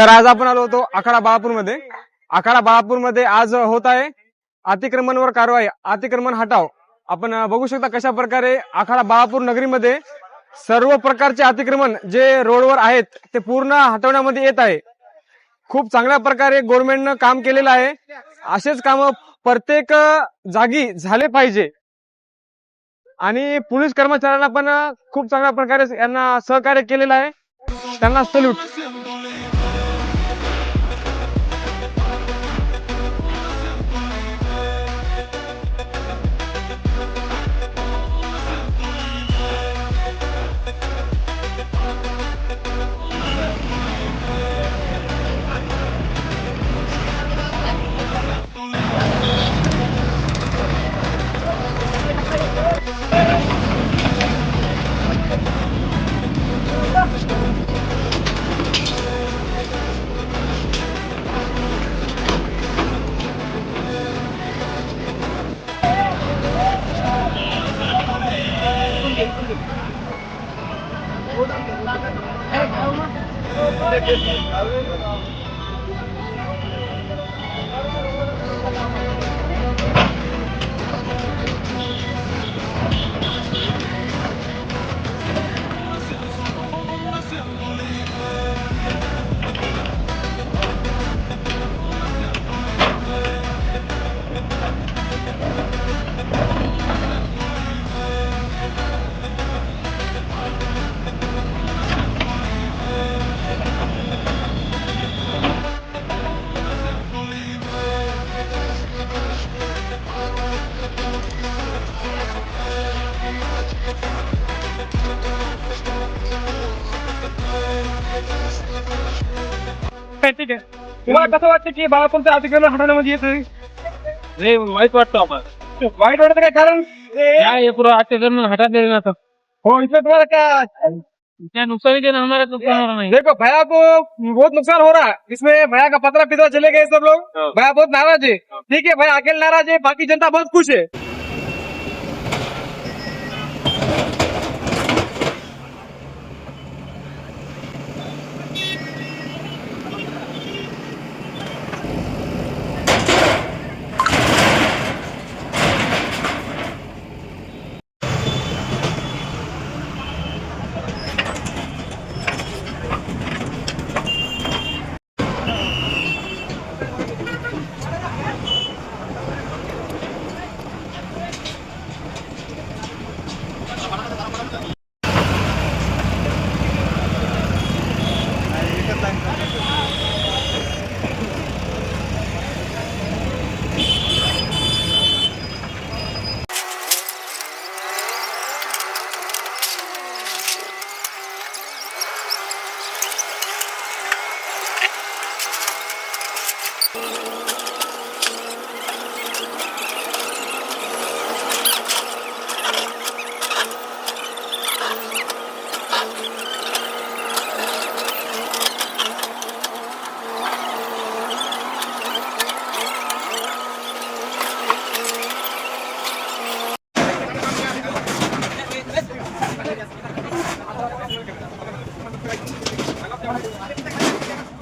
तर आज आपण आलो होतो आखाडा बाळापूरमध्ये. आखाडा बाळापूरमध्ये आज होत आहे अतिक्रमणवर कारवाई अतिक्रमण हटाव. आपण बघू शकता कशा प्रकारे आखाडा बाळापूर नगरीमध्ये सर्व प्रकारचे अतिक्रमण जे रोडवर आहेत ते पूर्ण हटवण्यामध्ये येत आहे. खूप चांगल्या प्रकारे गव्हर्नमेंटनं काम केलेलं आहे. असेच काम प्रत्येक जागी झाले पाहिजे. आणि पोलीस कर्मचाऱ्यांना पण खूप चांगल्या प्रकारे यांना सहकार्य केलेलं आहे. त्यांना सल्यूट ठीक आहे तुम्हाला कसं वाटतं की बाळापूरचं अतिक्रमण हटवण्यामध्ये येत? लय वाईट वाटतं आम्हाला. वाईट वाटतं काय कारण काय हे पुरं अत्याचार हटा दे ना आता. हो इसमें तुम्हारा क्या त्या नुकसानी हमारा नुकसान होणार नाही. देखो भैया को बहुत नुकसान हो रहा. है इसमें भैया का पतरा पितरा चले गए सब लोग। हाँ। भैया बहुत नाराज है. ठीक है भैया अकेले नाराज है बाकी जनता बहुत खुश है।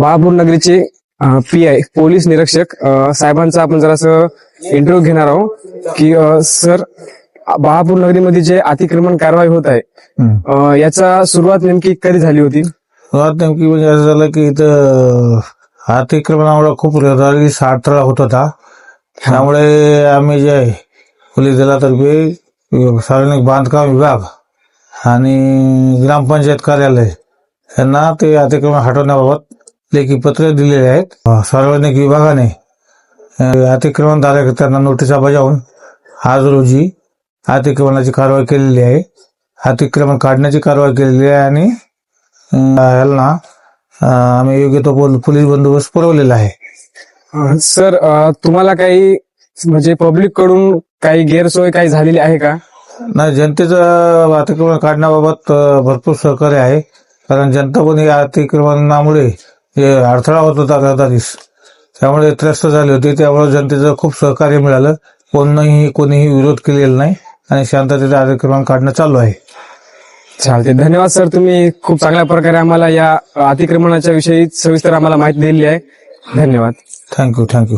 बाळापूर नगरीचे पी आय पोलीस निरीक्षक साहेबांचा आपण जरासं इंटरव्ह्यू घेणार आहोत की सर बाळापूर नगरीमध्ये जे अतिक्रमण कारवाई होत आहे याचा सुरुवात नेमकी कधी झाली होती? मुळात नेमकी म्हणजे असं झालं की इथं अतिक्रमणामुळे खूप रहदारी साठरा होत होता. त्यामुळे आम्ही जे पोलीस दलातर्फे सार्वजनिक बांधकाम विभाग आणि ग्रामपंचायत कार्यालय यांना ते अतिक्रमण हटवण्याबाबत लेखी पत्र दिलेले आहेत. सार्वजनिक विभागाने अं, अतिक्रमणधारक त्यांना नोटिसा बजावून आज रोजी अतिक्रमणाची कारवाई केलेली आहे. अतिक्रमण काढण्याची कारवाई केलेली आहे आणि अं, आम्ही योग्य तो पोल- पोलीस बंदोबस्त पुरवलेला आहे. सर तुम्हाला काही म्हणजे पब्लिककडून काही गैरसोय काही झालेली आहे का? नाही जनतेचं अतिक्रमण काढण्याबाबत भरपूर सहकार्य आहे. कारण जनता पण या अतिक्रमणामुळे अडथळा होत होता रहदारीस त्यामुळे त्रस्त झाली होती. त्यामुळे जनतेचं खूप सहकार्य मिळालं. कोणीही कोणीही विरोध केलेला नाही आणि शांततेचं अतिक्रमण काढणं चालू आहे. चालते धन्यवाद सर. तुम्ही खूप चांगल्या प्रकारे आम्हाला या अतिक्रमणाच्या विषयी सविस्तर आम्हाला माहिती दिली आहे. धन्यवाद. Thank you thank you